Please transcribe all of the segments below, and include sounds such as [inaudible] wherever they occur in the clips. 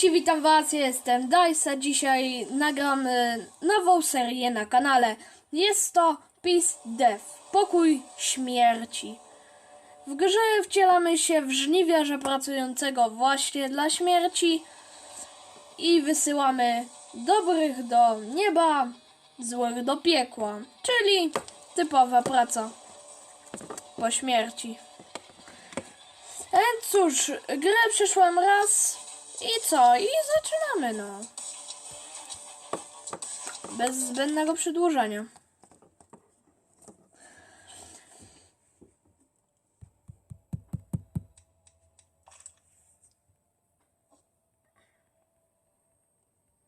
Cześć i witam was, jestem Dajsa. Dzisiaj nagramy nową serię na kanale. Jest to Peace Death, pokój śmierci. W grze wcielamy się w żniwiarza pracującego właśnie dla śmierci i wysyłamy dobrych do nieba, złych do piekła, czyli typowa praca po śmierci. E, cóż, grę przeszłam raz i co? I zaczynamy, no. Bez zbędnego przedłużania.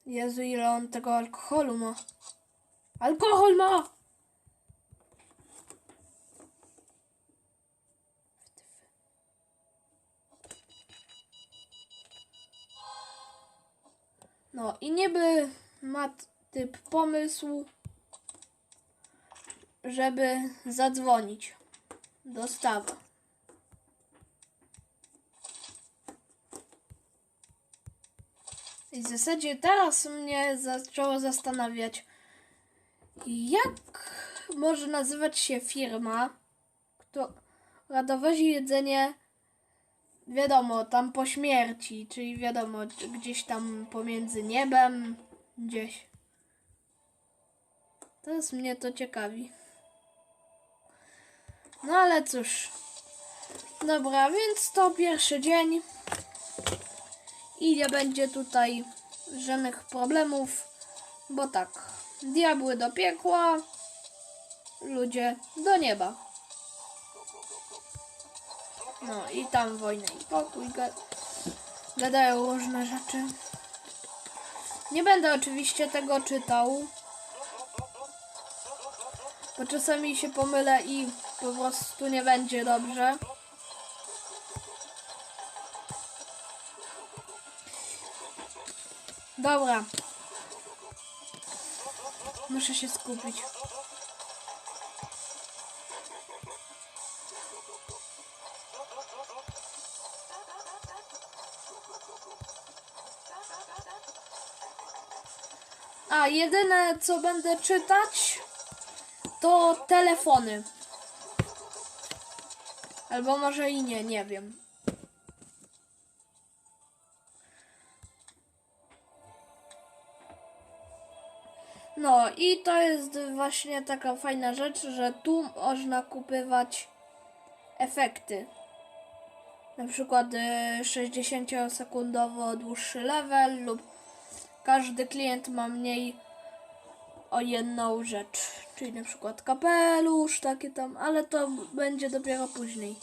Jezu, ile on tego alkoholu ma. Alkohol ma! No i niby ma typ pomysł, żeby zadzwonić do stawu. I w zasadzie teraz mnie zaczęło zastanawiać, jak może nazywać się firma, która dowozi jedzenie wiadomo, tam po śmierci, czyli wiadomo, gdzieś tam pomiędzy niebem, gdzieś. Teraz mnie to ciekawi. No ale cóż. Dobra, więc to pierwszy dzień. I nie będzie tutaj żadnych problemów, bo tak. Diabły do piekła, ludzie do nieba. No i tam wojna i pokój. Ga- gadają różne rzeczy. Nie będę oczywiście tego czytał. Bo czasami się pomylę i po prostu nie będzie dobrze. Dobra. Muszę się skupić. A jedyne co będę czytać to telefony. Albo może i nie, nie wiem. No i to jest właśnie taka fajna rzecz, że tu można kupywać efekty. Na przykład y, 60-sekundowo dłuższy level lub każdy klient ma mniej o jedną rzecz. Czyli na przykład kapelusz, takie tam, ale to będzie dopiero później.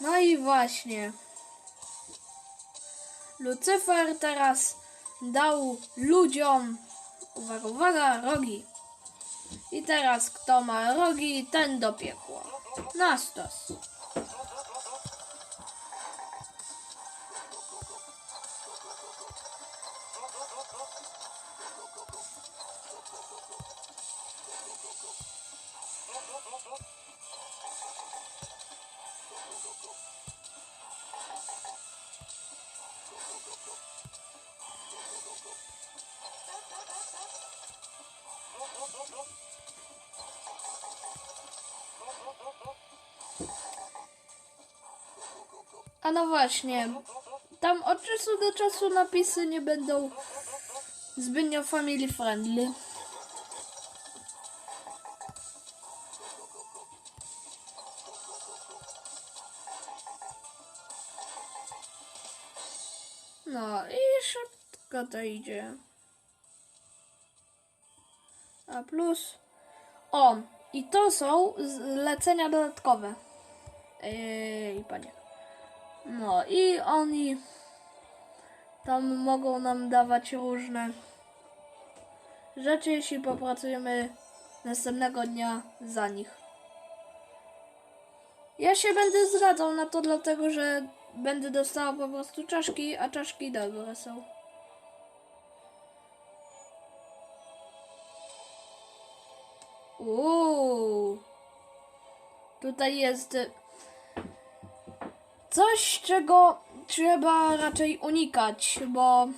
No i właśnie. Lucyfer teraz dał ludziom, uwaga, uwaga, rogi. I teraz kto ma rogi, ten do piekła. Stos. A no właśnie, tam od czasu do czasu napisy nie będą zbytnio family friendly. No i szybko to idzie. A plus... O, i to są zlecenia dodatkowe. Ej, panie. No i oni tam mogą nam dawać różne rzeczy, jeśli popracujemy następnego dnia za nich. Ja się będę zgadzał na to, dlatego że będę dostała po prostu czaszki, a czaszki dobre są. Uuu. Tutaj jest coś, czego trzeba raczej unikać, bo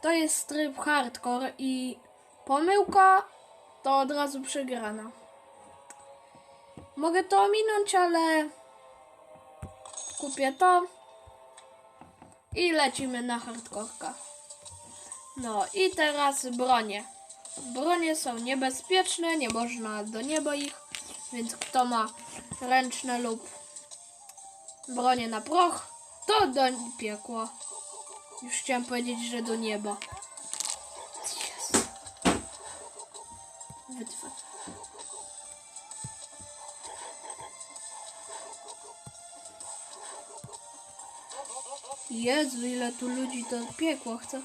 to jest tryb hardcore i pomyłka to od razu przegrana. Mogę to ominąć, ale kupię to i lecimy na hardkorka. No i teraz bronie. Bronie są niebezpieczne, nie można do nieba ich, więc kto ma ręczne lub bronie na proch, to do piekła. Już chciałem powiedzieć, że do nieba. Jezu. Jezu, ile tu ludzi do piekła chce.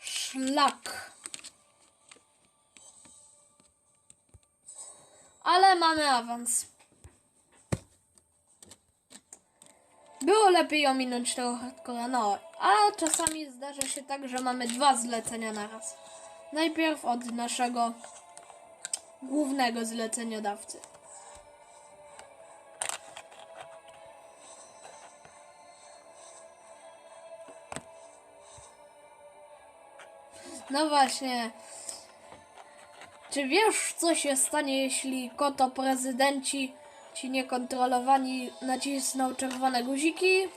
Szlak. Ale mamy awans. Było lepiej ominąć tego hardcora, no. A czasami zdarza się tak, że mamy dwa zlecenia naraz. Najpierw od naszego głównego zleceniodawcy. No właśnie. Czy wiesz, co się stanie, jeśli koto prezydenci ci niekontrolowani nacisną czerwone guziki?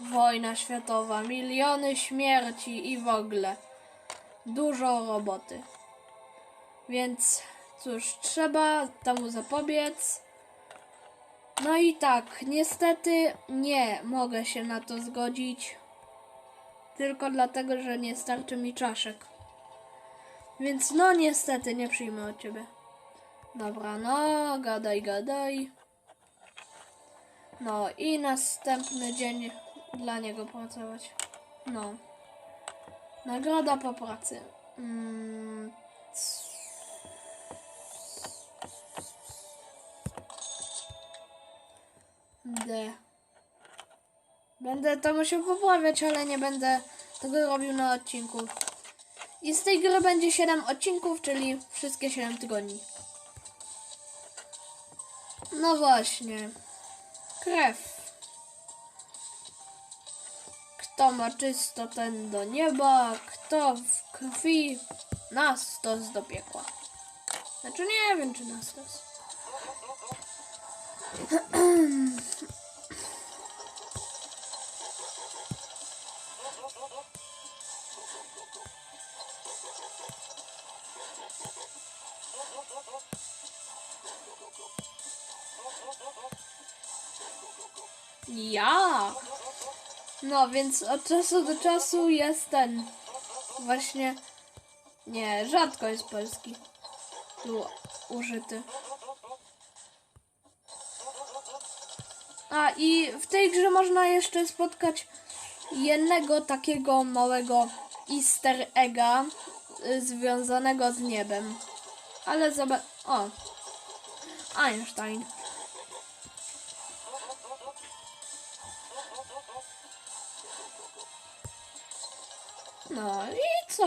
Wojna światowa, miliony śmierci i w ogóle. Dużo roboty. Więc cóż, trzeba temu zapobiec. No i tak, niestety nie mogę się na to zgodzić. Tylko dlatego, że nie starczy mi czaszek. Więc no niestety nie przyjmę od ciebie. Dobra, no, gadaj, gadaj. No i następny dzień dla niego pracować. No. Nagroda po pracy. Mm. D. Będę to musiał poprawiać, ale nie będę tego robił na odcinku. I z tej gry będzie 7 odcinków, czyli wszystkie 7 tygodni. No właśnie. Krew. Kto ma czysto, ten do nieba. Kto w krwi, nas to do piekła. Znaczy nie wiem, czy nas to. [clears throat] Ja. No więc od czasu do czasu jest ten. Właśnie. Nie, rzadko jest polski. Tu użyty. A i w tej grze można jeszcze spotkać jednego takiego małego easter egga y, związanego z niebem. Ale zobacz. O! Einstein. No i co?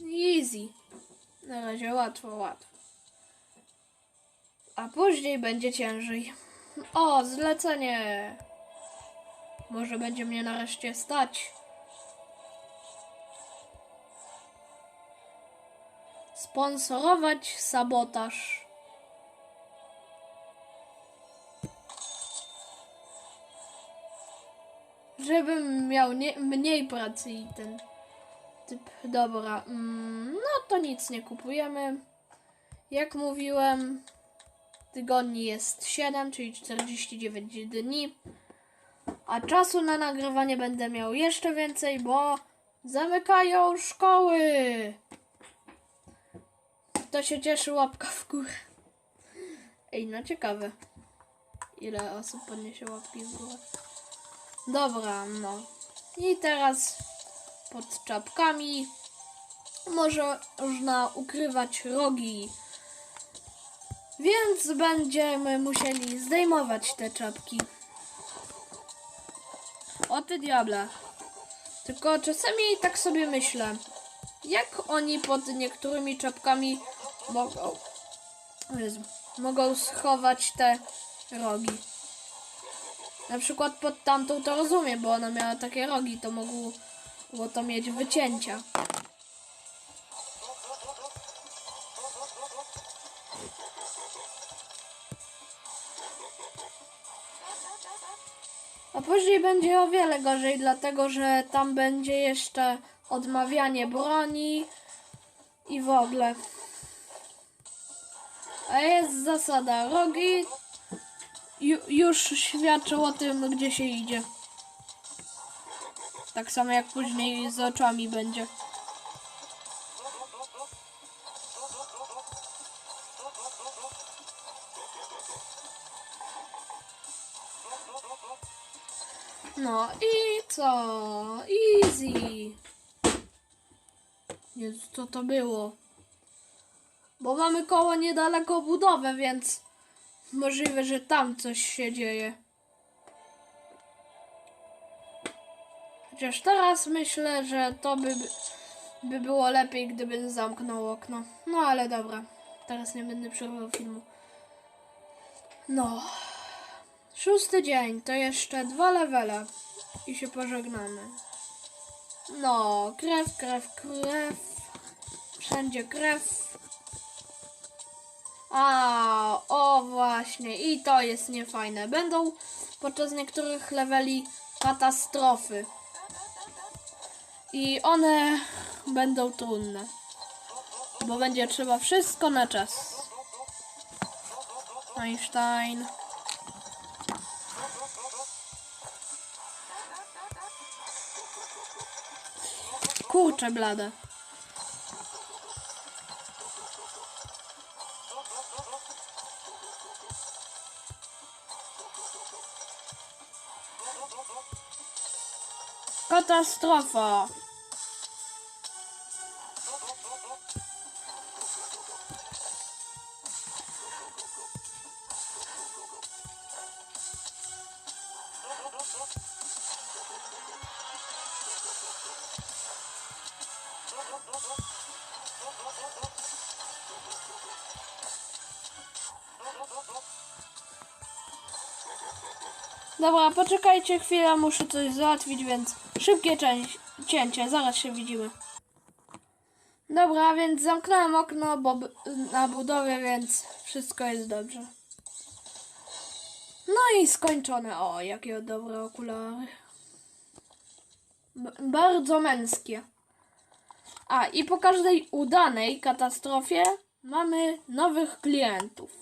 Easy. Na razie łatwo, łatwo. A później będzie ciężej. O, zlecenie. Może będzie mnie nareszcie stać. Sponsorować sabotaż. Żebym miał nie, mniej pracy i ten typ. Dobra, mm, no to nic nie kupujemy. Jak mówiłem, tygodni jest 7, czyli 49 dni. A czasu na nagrywanie będę miał jeszcze więcej, bo zamykają szkoły. Kto się cieszy, łapka w górę. Ej, no ciekawe. Ile osób podniesie łapki w górę. Dobra, no. I teraz pod czapkami może można ukrywać rogi. Więc będziemy musieli zdejmować te czapki. O ty diable. Tylko czasami tak sobie myślę, jak oni pod niektórymi czapkami mogą, mogą schować te rogi. Na przykład pod tamtą to rozumiem, bo ona miała takie rogi, to mogło to mieć wycięcia. A później będzie o wiele gorzej, dlatego że tam będzie jeszcze odmawianie broni i w ogóle. A jest zasada. Rogi ju, już świadczą o tym, gdzie się idzie. Tak samo jak później z oczami będzie. No i co? Easy. Jezu, co to było? Bo mamy koło niedaleko budowę, więc możliwe, że tam coś się dzieje. Chociaż teraz myślę, że to by, by było lepiej, gdybym zamknął okno. No ale dobra, teraz nie będę przerywał filmu. No. Szósty dzień, to jeszcze dwa levele i się pożegnamy. No, krew, krew, krew. Wszędzie krew. A, o właśnie, i to jest niefajne. Będą podczas niektórych leveli katastrofy. I one będą trudne. Bo będzie trzeba wszystko na czas. Einstein. Kurczę blade. Katastrofa. Dobra, poczekajcie chwilę, muszę coś załatwić, więc szybkie cię- cięcie, zaraz się widzimy. Dobra, więc zamknąłem okno bo na budowie, więc wszystko jest dobrze. No i skończone. O, jakie dobre okulary. B- bardzo męskie. A, i po każdej udanej katastrofie mamy nowych klientów.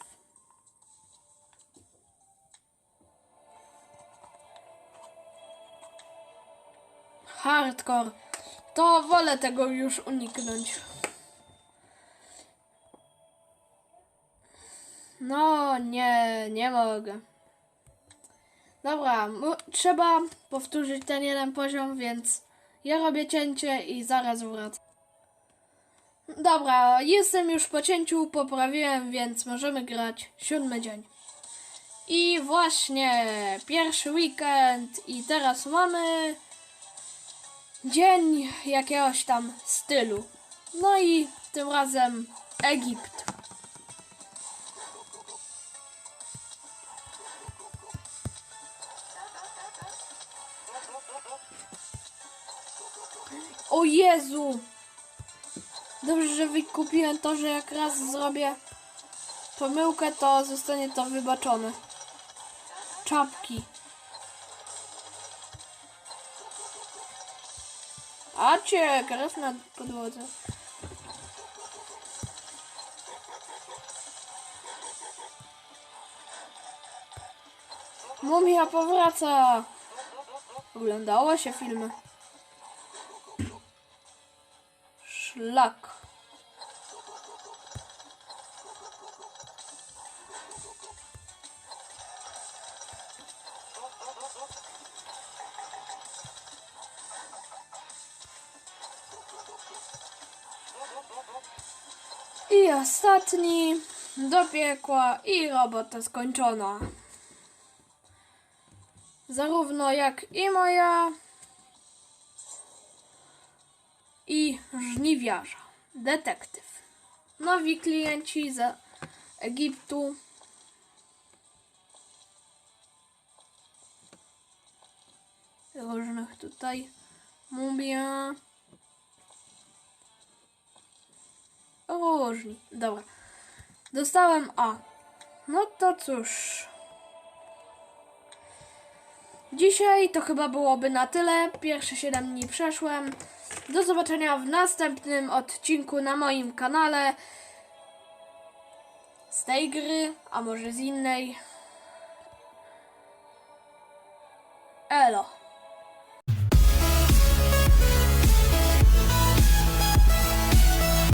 Hardcore. To wolę tego już uniknąć. No, nie, nie mogę. Dobra, trzeba powtórzyć ten jeden poziom, więc ja robię cięcie i zaraz wracam. Dobra, jestem już po cięciu, poprawiłem, więc możemy grać siódmy dzień. I właśnie pierwszy weekend i teraz mamy dzień jakiegoś tam stylu. No i tym razem Egipt. O Jezu! Dobrze, że wykupiłem to, że jak raz zrobię pomyłkę, to zostanie to wybaczone. Czapki. A cię, krew na podłodze. Mumia powraca! Oglądało się filmy. Szlak. I ostatni do piekła i robota skończona. Zarówno jak i moja żniwiarza, detektyw, nowi klienci z Egiptu. Różnych tutaj mumia. Różni. Dobra. Dostałem A. No to cóż. Dzisiaj to chyba byłoby na tyle. Pierwsze 7 dni przeszłem. Do zobaczenia w następnym odcinku na moim kanale. Z tej gry, a może z innej. Elo.